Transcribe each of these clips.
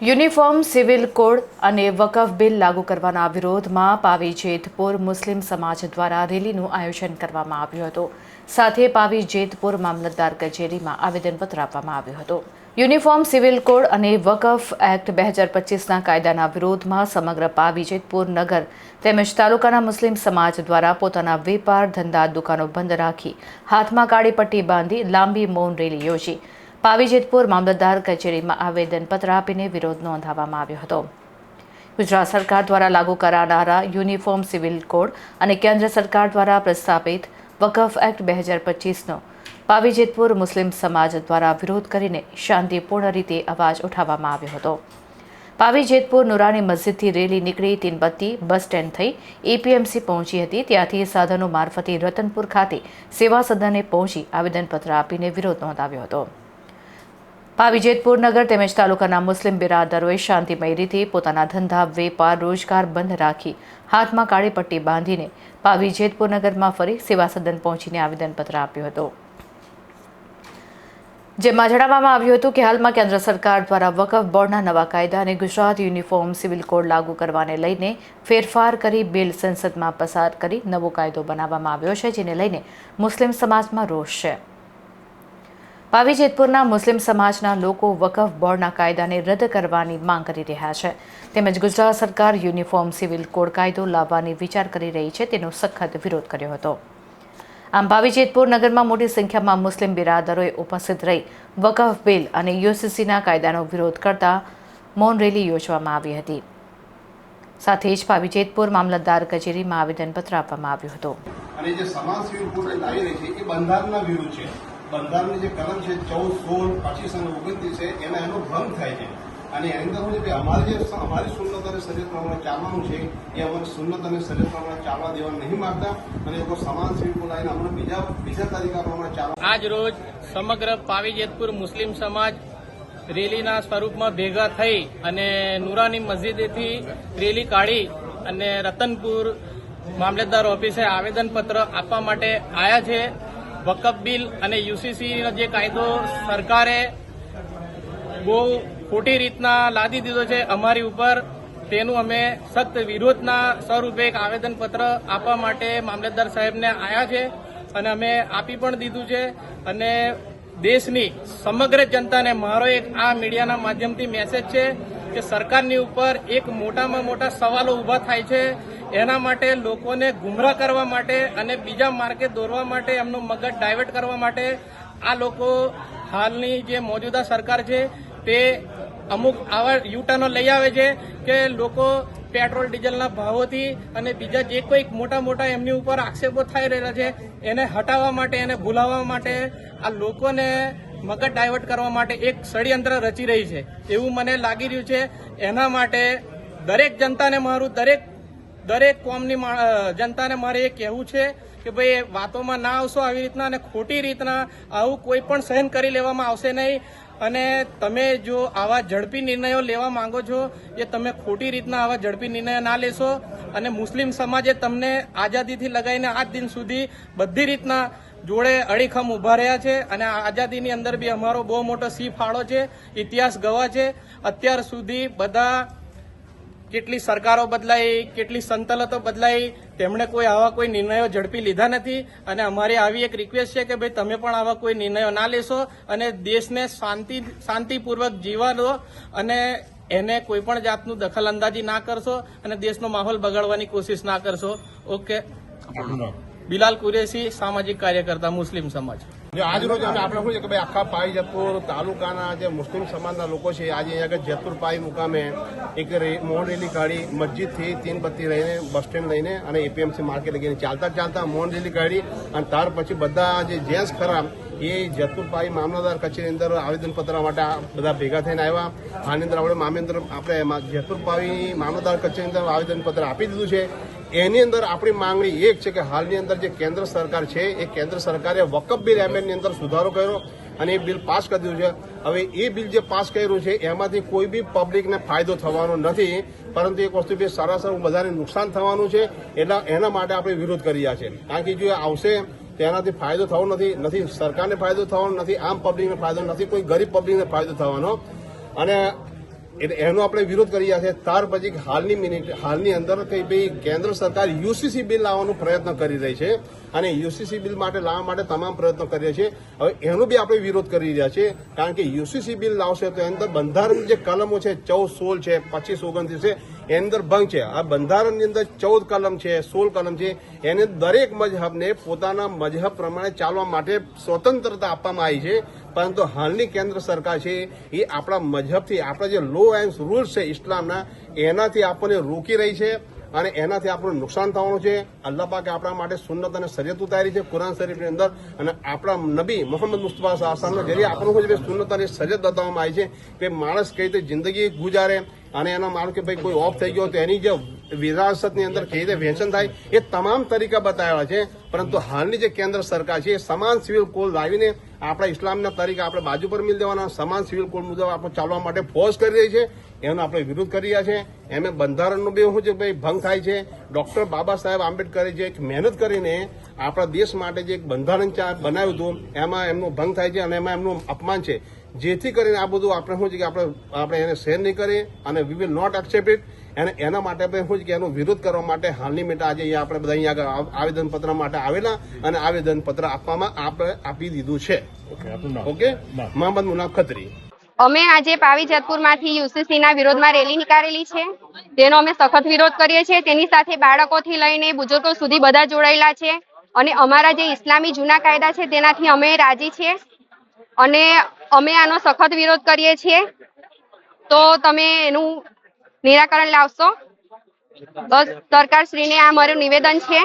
Uniform, civil code અને વકફ bill લાગુ કરવાના વિરોધમાં પાવી જેતપુર મુસ્લિમ સમાજ દ્વારા રેલીનું આયોજન કરવામાં આવ્યું હતું. સાથે પાવી જેતપુર મામલતદાર કચેરીમાં આવેદનપત્ર આપવામાં આવ્યું હતું. યુનિફોર્મ, સિવિલ કોડ અને વકફ એક્ટ બે હજાર પચીસના કાયદાના વિરોધમાં સમગ્ર પાવી જેતપુર નગર તેમજ તાલુકાના મુસ્લિમ સમાજ દ્વારા પોતાના વેપાર ધંધા દુકાનો બંધ રાખી હાથમાં કાળી પટ્ટી બાંધી લાંબી મૌન રેલી યોજી. પાવી જેતપુર મામલતદાર કચેરીમાં આવેદનપત્ર આપીને વિરોધ નોંધાવવામાં આવ્યો હતો. ગુજરાત સરકાર દ્વારા લાગુ કરાનારા યુનિફોર્મ સિવિલ કોડ અને કેન્દ્ર સરકાર દ્વારા પ્રસ્થાપિત વકફ એક્ટ બે હજાર પચીસનો પાવીજેતપુર મુસ્લિમ સમાજ દ્વારા વિરોધ કરીને શાંતિપૂર્ણ રીતે અવાજ ઉઠાવવામાં આવ્યો હતો. પાવીજેતપુર નુરાની મસ્જિદથી રેલી નીકળી તીનબત્તી બસ સ્ટેન્ડ થઈ એપીએમસી પહોંચી હતી. ત્યાંથી સાધનો મારફતે રતનપુર ખાતે સેવા સદને પહોંચી આવેદનપત્ર આપીને વિરોધ નોંધાવ્યો હતો. પાવી જેતપુર નગર તેમજ તાલુકાના મુસ્લિમ બિરાદરોએ શાંતિમય રીતે પોતાના ધંધા, વેપાર, રોજગાર બંધ રાખી હાથમાં કાળી પટ્ટી બાંધીને પાવી જેતપુર નગરમાં ફરી સેવા સદન પહોંચીને આવેદનપત્ર આપ્યું હતું. જેમાં જણાવવામાં આવ્યું હતું કે હાલમાં કેન્દ્ર સરકાર દ્વારા વકફ બોર્ડના નવા કાયદા અને ગુજરાત યુનિફોર્મ સિવિલ કોડ લાગુ કરવાને લઈને ફેરફાર કરી બિલ સંસદમાં પસાર કરી નવો કાયદો બનાવવામાં આવ્યો છે, જેને લઈને મુસ્લિમ સમાજમાં રોષ છે. પાવી જેતપુરના મુસ્લિમ સમાજના લોકો વકફ બોર્ડના કાયદાને રદ કરવાની માંગ કરી રહ્યા છે. તેમજ ગુજરાત સરકાર યુનિફોર્મ સિવિલ કોડ કાયદો લાવવાની વિચાર કરી રહી છે, તેનો સખત વિરોધ કર્યો હતો. આમ ભાવી જેતપુર નગરમાં મોટી સંખ્યામાં મુસ્લિમ બિરાદરોએ ઉપસ્થિત રહી વકફ બિલ અને યુસીસીના કાયદાનો વિરોધ કરતા મૌન રેલી યોજવામાં આવી હતી. સાથે જ ભાવી જેતપુર મામલતદાર કચેરીમાં આવેદનપત્ર આપવામાં આવ્યું હતું. અને જે સમાજ સિવિલ કોડ લાવી રહી છે, એ બંધારણના વિરુદ્ધ છે. બંધારણની જે કલમ છે, ચૌદ, સોળ, પચીસ અને ઓગણત્રીસ છે એના એનો ભંગ થાય છે. અને એની અંદર શું છે અમારે જે અમારી સુન્નત અને શરીર પ્રમાણે ચાલવાનું છે, એ અમારી સુન્નત અને શરીર પ્રમાણે ચાલવા દેવા નહીં માગતા. અને લોકો સમાન સિવિલ બોલાવીને અમને બીજા બીજા તરીકા પ્રમાણે ચાલવા આજ રોજ સમગ્ર પાવીજેતપુર મુસ્લિમ સમાજ રેલીના સ્વરૂપમાં ભેગા થઈ અને નુરાની મસ્જિદેથી રેલી કાઢી અને રતનપુર મામલતદાર ઓફિસે આવેદનપત્ર આપવા માટે આવ્યા છે. વકફ બિલ અને યુસીસીનો જે કાયદો સરકારે બહુ ખોટી રીતના લાદી દીધો છે અમારી ઉપર, તેનું અમે સખ્ત વિરોધના સ્વરૂપે એક આવેદનપત્ર આપવા માટે મામલતદાર સાહેબને આવ્યા છે અને અમે આપી પણ દીધું છે અને દેશની સમગ્ર જનતાને મારો એક આ મીડિયાના માધ્યમથી મેસેજ છે કે સરકારની ઉપર એક મોટામાં મોટા સવાલો ઊભા થાય છે એના માટે લોકોને ગુમરાહ કરવા માટે અને બીજા માર્ગે દોરવા માટે, એમનું મગજ ડાયવર્ટ કરવા માટે આ લોકો હાલની જે મોજૂદા સરકાર છે તે અમુક આવા યુટર્નો લઈ આવે છે કે લોકો પેટ્રોલ, ડીઝલના ભાવોથી અને બીજા જે કોઈ મોટા મોટા એમની ઉપર આક્ષેપો થઈ રહેલા છે, એને હટાવવા માટે, એને ભૂલાવવા માટે આ લોકોને મગજ ડાયવર્ટ કરવા માટે એક ષડયંત્ર રચી રહી છે. એવું મને લાગી રહ્યું છે. એના માટે દરેક જનતાને મારું દરેક દરેક કોમની જનતાને મારે એ કહેવું છે કે ભાઈ વાતોમાં ના આવશો આવી રીતના અને ખોટી રીતના આવું કોઈ પણ સહન કરી લેવામાં આવશે નહીં. અને તમે જો આવા ઝડપી નિર્ણયો લેવા માંગો છો, એ તમે ખોટી રીતના આવા ઝડપી નિર્ણયો ના લેશો. અને મુસ્લિમ સમાજે તમને આઝાદીથી લગાવીને આજ દિન સુધી બધી રીતના જોડે અડીખમ ઊભા રહ્યા છે. અને આઝાદીની અંદર બી અમારો બહુ મોટો સી ફાળો છે, ઇતિહાસ ગવા છે. અત્યાર સુધી બધા કેટલી સરકારો બદલાઈ કેટલી સંતલતો બદલાઈ તેમણે કોઈ આવા કોઈ નિર્ણયો ઝડપી લીધા નથી. અને અમારી આવી એક રિક્વેસ્ટ છે કે ભાઈ તમે પણ આવા કોઈ નિર્ણયો ના લેશો અને દેશને શાંતિ શાંતિપૂર્વક જીવા દો અને એને કોઈ પણ જાતનું દખલ અંદાજી ના કરશો અને દેશનો માહોલ બગાડવાની કોશિશ ના કરશો. ઓકે. બિલાલ કુરેશી સામાજિક કાર્યકર્તા મુસ્લિમ સમાજ. જે આજ રોજ આપણે શું કે ભાઈ આખા પાઈ જેતપુર તાલુકાના જે મુસ્લિમ સમાજના લોકો છે, આજે અહીંયા આગળ જેતપુર પાઈ મુકામે એક મૌન રેલી કાઢી, મસ્જિદથી તીન બત્તી લઈને, બસ સ્ટેન્ડ લઈને અને એપીએમસી માર્કેટ લઈને ચાલતા ચાલતા મોહન રેલી કાઢી અને ત્યાર પછી બધા જે જેન્ટ્સ ખરા એ જેતપુર પાઈ મામલતદાર કચેરી અંદર આવેદનપત્ર માટે બધા ભેગા થઈને આવ્યા. આની અંદર આપણે મામેન્દ્ર આપણે મા- જેતપુર પાવી મામલતદાર કચેરી અંદર આવેદનપત્ર આપી દીધું છે. એની અંદર આપણી માંગણી એક છે કે હાલની અંદર જે કેન્દ્ર સરકાર છે, એ કેન્દ્ર સરકારે વકફ બિલ એમેન્ડની અંદર સુધારો કર્યો અને એ બિલ પાસ કરી દીધું છે. હવે એ બિલ જે પાસ કર્યું છે, એમાંથી કોઈ બી પબ્લિકને ફાયદો થવાનો નથી, પરંતુ એક વસ્તુ બી સરાસર બધાને નુકસાન થવાનું છે, એટલે એના માટે આપણે વિરોધ કરી રહ્યા છે કારણ કે જો આવશે, તેનાથી ફાયદો થવો નથી નથી સરકારને ફાયદો થવાનો, નથી આમ પબ્લિકને ફાયદો નથી, કોઈ ગરીબ પબ્લિકને ફાયદો થવાનો. અને એટલે એનો આપણે વિરોધ કરી રહ્યા છે. ત્યાર પછી હાલની મિનિટ હાલની અંદર કે ભાઈ કેન્દ્ર સરકાર યુસીસી બિલ લાવવાનો પ્રયત્ન કરી રહી છે અને યુસીસી બિલ માટે લાવવા માટે તમામ પ્રયત્નો કરી રહ્યા છે. હવે એનો બી આપણે વિરોધ કરી રહ્યા છે કારણ કે યુસીસી બિલ લાવશે તો એની અંદર બંધારણની જે કલમો છે, ચૌદ, સોળ છે, પચીસ, ઓગણત્રીસ છે એની અંદર ભંગ છે. આ બંધારણની અંદર ચૌદ કલમ છે, સોળ કલમ છે. એને દરેક મજહબને પોતાના મજહબ પ્રમાણે ચાલવા માટે સ્વતંત્રતા આપવામાં આવી છે. પરંતુ હાલની કેન્દ્ર સરકાર છે, એ આપણા મજહબથી આપણા જે લો એન્ડ રૂલ્સ છે ઇસ્લામના, એનાથી આપણને રોકી રહી છે અને એનાથી આપણું નુકસાન થવાનું છે. અલ્લાહ પાકે આપણા માટે સુન્નત અને શરીયત ઉતારી છે કુરાન શરીફની અંદર. અને આપણા નબી મોહમ્મદ મુસ્તફા સાસનના જરીએ આપણું શું સુન્નત અને શરીયત બતાવવામાં આવી છે કે માણસ કઈ રીતે જિંદગી ગુજારે અને એનો માનો કે ભાઈ કોઈ ઓફ થઈ ગયો તો એની જે વિરાસતની અંદર કઈ રીતે વહેંચન થાય, એ તમામ તરીકા બતાવ્યા છે. પરંતુ હાલની જે કેન્દ્ર સરકાર છે, એ સમાન સિવિલ કોડ લાવીને આપણા ઇસ્લામના તરીકે આપણે બાજુ પર મિલ દેવાના, સમાન સિવિલ કોડ મુજબ આપણે ચાલવા માટે ફોર્સ કરી રહી છે. એનો આપણે વિરોધ કરી રહ્યા છે. એમે બંધારણનો બી શું છે ભાઈ ભંગ થાય છે. ડોક્ટર બાબા સાહેબ આંબેડકરે જે એક મહેનત કરીને આપણા દેશ માટે જે એક બંધારણ બનાવ્યું હતું, એમાં એમનો ભંગ થાય છે અને એમાં એમનું અપમાન છે. જેથી કરીને આ બધું આપણે શું છે કે આપણે આપણે એને શેર નહીં કરીએ અને we will not accept it અને એના માટે આપણે શું છે કે એનો વિરોધ કરવા માટે હાલની મિનિટ આજે અહીંયા આપણે બધા અહીંયા આગળ આવેદન પત્ર માટે આવેલા અને આવેદન પત્ર આપવામાં આપણે આપી દીધું છે. ઓકે મોહમ્મદ મુનાફ ખત્રી. અમે આજે પાવી જેતપુરમાંથી યુસીસી ના વિરોધમાં રેલી નીકાળેલી છે. તેનો અમે સખત વિરોધ કરીએ છીએ. તેની સાથે બાળકોથી લઈને બુજુર્ગો સુધી બધા જોડાયેલા છે. અને અમારા જે ઇસ્લામી જૂના કાયદા છે તેનાથી અમે રાજી છીએ. અને અમે આનો સખત વિરોધ કરીએ છીએ. તો તમે એનું નિરાકરણ લાવશો? બસ, સરકારશ્રીને આ મારું નિવેદન છે.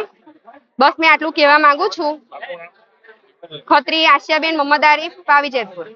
બસ, મેં આટલું કહેવા માંગુ છું. ખત્રી આશિયાબેન મોહમ્મદ આરીફ પાવી જેતપુર